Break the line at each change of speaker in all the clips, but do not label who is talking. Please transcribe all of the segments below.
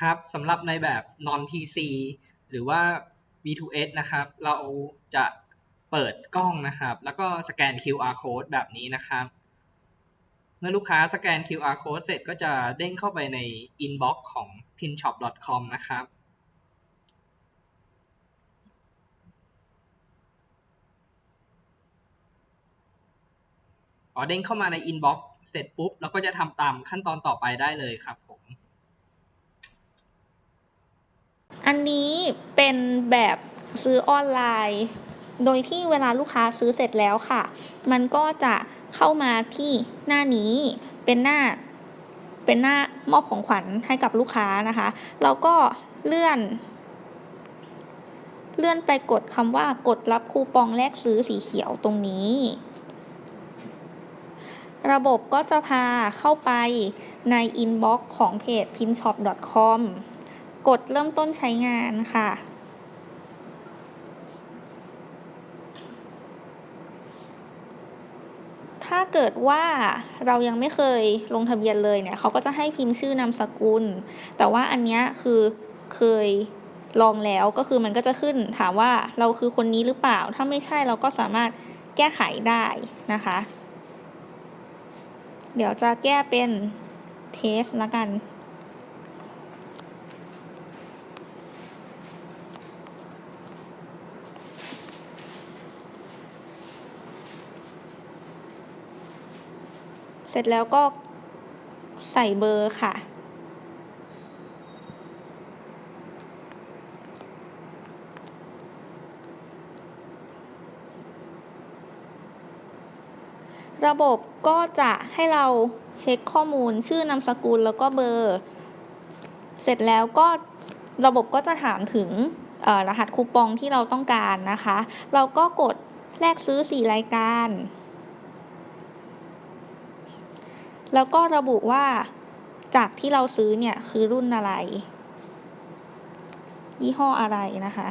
ครับสำหรับในแบบ non PC หรือว่า V2S นะครับ เราจะเปิดกล้องนะครับ แล้วก็สแกน QR code แบบนี้นะครับ เมื่อลูกค้าสแกน QR code เสร็จก็จะเด้งเข้าไปใน inbox ของ pinshop.com นะครับพอเด้งเข้ามาใน inbox เสร็จปุ๊บเราก็จะทำตามขั้นตอนต่อไปได้เลยครับผม
อันนี้เป็นแบบซื้อออนไลน์ โดยที่เวลาลูกค้าซื้อเสร็จแล้วค่ะ มันก็จะเข้ามาที่หน้านี้เป็นหน้า เป็นหน้ามอบของขวัญให้กับลูกค้านะคะ เราก็เลื่อน เลื่อนไปกดคำว่ากดรับคูปองแลกซื้อสีเขียวตรงนี้ ระบบก็จะพาเข้าไปในอินบ็อกซ์ของเพจ pinshop.com กดเริ่มต้นใช้งานค่ะถ้าเกิดว่าเรายังไม่เคยลงทะเบียนเลยเนี่ยเขาก็จะให้พิมพ์ชื่อนามสกุล แต่ว่าอันนี้คือเคยลองแล้วก็คือมันก็จะขึ้นถามว่าเราคือคนนี้หรือเปล่า ถ้าไม่ใช่เราก็สามารถแก้ไขได้นะคะ เดี๋ยวจะแก้เป็นเทสละกัน ร็จแล้วก็ใส่เบอร์ค่ะ ระบบก็จะให้เราเช็คข้อมูลชื่อนามสกุลแล้วก็เบอร์ เสร็จแล้วก็ระบบก็จะถามถึงรหัสคูปองที่เราต้องการนะคะ เราก็กดแลกซื้อ 4 รายการ แล้วก็ระบุว่าจากที่เราซื้อเนี่ยคือรุ่นอะไร ยี่ห้ออะไรนะคะ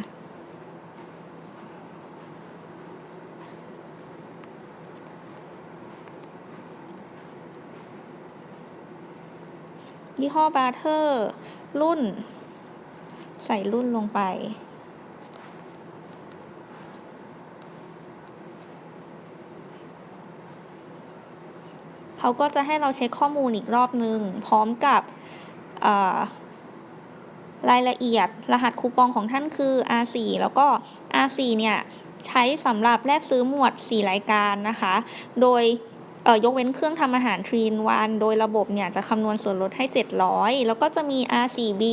ยี่ห้อบาเธอร์ รุ่น ใส่รุ่นลงไป เขาก็จะให้เราเช็คข้อมูลอีกรอบนึง พร้อมกับรายละเอียดรหัสคูปองของท่านคือ R4 แล้วก็ R4 เนี่ยใช้สำหรับแลกซื้อหมวด 4 รายการนะคะ โดยยกเว้นเครื่องทำอาหารทรีนวัน โดยระบบเนี่ยจะคำนวณส่วนลดให้ 700 แล้วก็จะมี R4B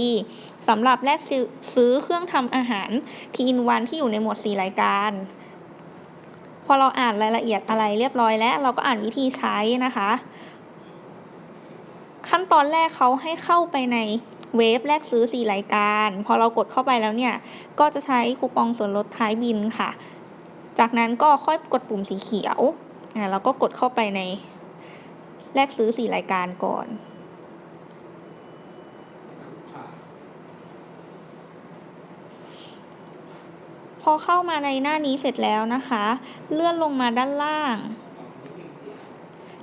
สำหรับแลกซื้อซื้อเครื่องทำอาหารทรีนวันที่อยู่ในหมวด 4 รายการ พอเราอ่านรายละเอียดอะไรเรียบร้อยแล้วเราก็อ่านวิธีใช้นะคะ ขั้นตอนแรกเขาให้เข้าไปในเว็บแลกซื้อ 4 รายการ พอเรากดเข้าไปแล้วเนี่ย ก็จะใช้คูปองส่วนลดท้ายบินค่ะ จากนั้นก็ค่อยกดปุ่มสีเขียวอ่าเราก็กดเข้าไปในแลกซื้อ 4 รายการก่อน พอเข้ามาในหน้านี้เสร็จแล้วนะคะ เลื่อนลงมาด้านล่าง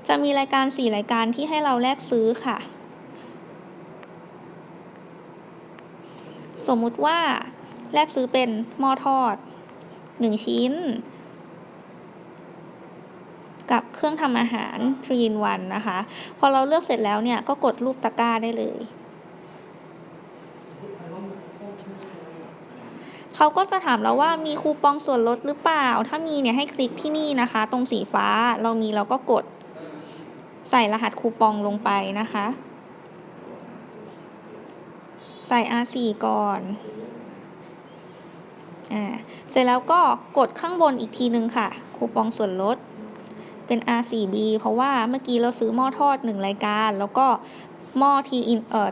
จะมีรายการ 4 รายการที่ให้เราแลกซื้อค่ะ สมมุติว่าแลกซื้อเป็นหม้อทอด 1 ชิ้น กับเครื่องทำอาหาร3 in 1นะคะ พอเราเลือกเสร็จแล้วเนี่ย ก็กดรูปตะกร้าได้เลย เขาก็จะถามเราว่ามีคูปองส่วนลดหรือเปล่า ถ้ามีเนี่ยให้คลิกที่นี่นะคะ ตรงสีฟ้าเรามีเราก็กด ใส่รหัสคูปองลงไปนะคะ ใส่ R4 ก่อนอ่าเสร็จแล้วก็กดข้างบนอีกทีนึงค่ะ คูปองส่วนลดเป็น R4B เพราะว่าเมื่อกี้เราซื้อหม้อทอด 1 รายการ แล้วก็หม้อทีอินเอ่อ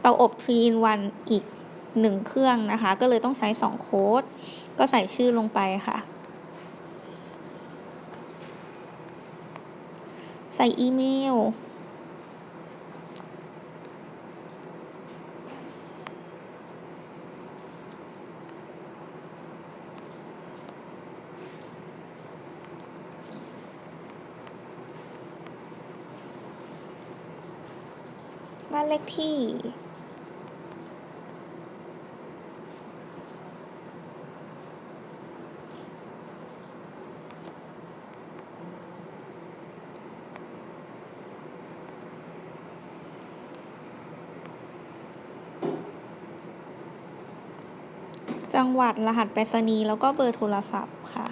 เตาอบ3 in 1อีก 1 เครื่องนะคะ ก็เลยต้องใช้ 2 โค้ด ก็ใส่ชื่อลงไปค่ะ ใส่อีเมลบ้านเลขที่ จังหวัดรหัสไปรษณีย์แล้วก็เบอร์โทรศัพท์ค่ะ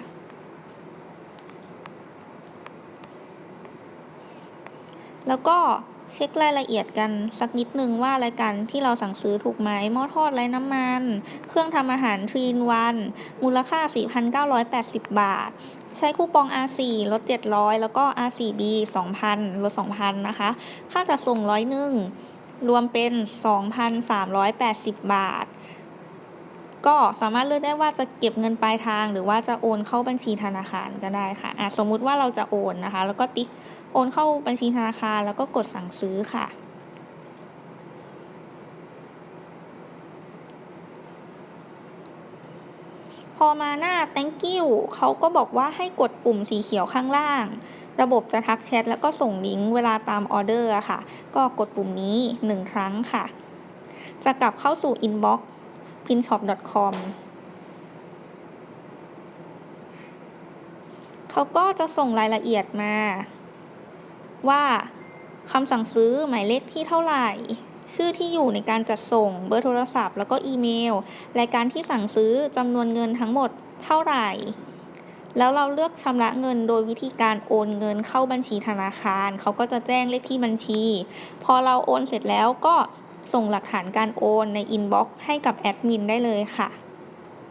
แล้วก็เช็ครายละเอียดกันสักนิดนึงว่ารายการที่เราสั่งซื้อถูกไหมหม้อทอดไร้น้ำมัน เครื่องทำอาหารทรีนวัน มูลค่า 4,980 บาท ใช้คูปอง R4 ลด 700 แล้วก็ R4B 2,000 ลด 2,000 นะคะ ค่าจัดส่งร้อยหนึ่งรวมเป็น 2,380 บาท ก็สามารถเลือกได้ว่าจะเก็บเงินปลายทาง หรือว่าจะโอนเข้าบัญชีธนาคารก็ได้ค่ะะสมมุติว่าเราจะโอนนะคะ แล้วก็ติ๊กโอนเข้าบัญชีธนาคาร แล้วก็กดสั่งซื้อค่ะพอมาหน้า thank you เขาก็บอกว่าให้กดปุ่มสีเขียวข้างล่าง ระบบจะทักแชทแล้วก็ส่งลิงก์เวลาตามออเดอร์ค่ะ ก็กดปุ่มนี้ 1 ครั้งค่ะ จะกลับเข้าสู่ inbox pinshop.com เขาก็จะส่งรายละเอียดมา ว่าคำสั่งซื้อหมายเลขที่เท่าไหร่ ชื่อที่อยู่ในการจัดส่งเบอร์โทรศัพท์ แล้วก็อีเมล รายการที่สั่งซื้อจำนวนเงินทั้งหมดเท่าไหร่ แล้วเราเลือกชำระเงินโดยวิธีการโอนเงินเข้าบัญชีธนาคาร เขาก็จะแจ้งเลขที่บัญชี พอเราโอนเสร็จแล้วก็ ส่งหลักฐานการโอนในอินบ็อกซ์ให้กับแอดมินได้เลยค่ะ